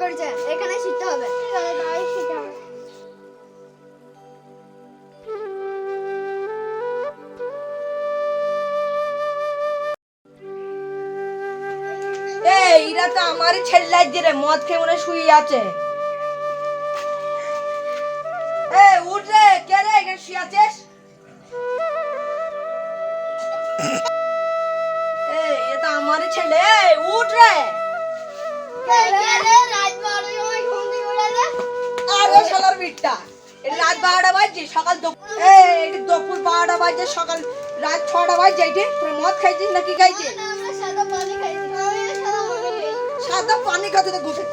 করছে এখানে শিখতে হবে। আছে শিখতে এরা তো আমারই ছেলে লাগছে রে মদ খেয়ে মনে শুয়ে আছে। শুয়ে আছিস? এটা তো ছেলে। উঠ রে। আরে শালার বিটটা রাত বারোটা বাজছে সকাল দুপুর বারোটা বাজছে সকাল রাত ছটা বাজছে এটি তোর মদ খাইছিস না কি খাইছিস? সাদা পানি খাইছি আমি সাদা পানি খাইছি সাদা পানি খাতে তো ঘুষে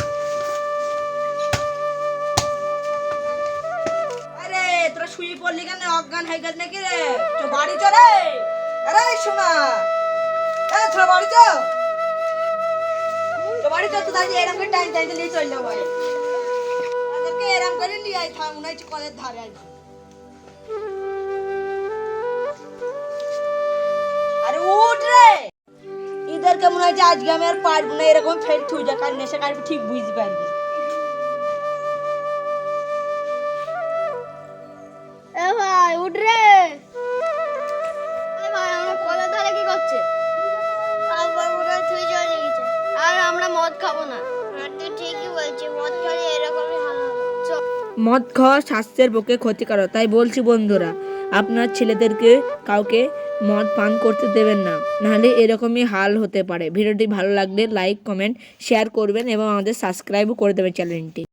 শুয়ে পড়লি কেন? অজ্ঞান হয়ে গেল নাকি রে? তো বাড়ি চ রে আরে বাড়ি তো বাড়ি তো এরকম করে টাইম টাইম নিয়ে এরকম করে নিয়ে আই থাম হচ্ছে কলের ধারে আই আরে উঠ রে। ইদেরকে মনে হয় যে আজকে আমি আর পারব না, এরকম ফেল থুই যা কাল নেশা ঠিক বুঝতে পারবি। মদ খাওয়া স্বাস্থ্যের পক্ষে ক্ষতিকারক, তাই বলছি বন্ধুরা, আপনার ছেলেদেরকে কাউকে মদ পান করতে দেবেন না, নাহলে এরকমই হাল হতে পারে। ভিডিওটি ভালো লাগলে লাইক কমেন্ট শেয়ার করবেন এবং আমাদের সাবস্ক্রাইবও করে দেবেন চ্যানেলটি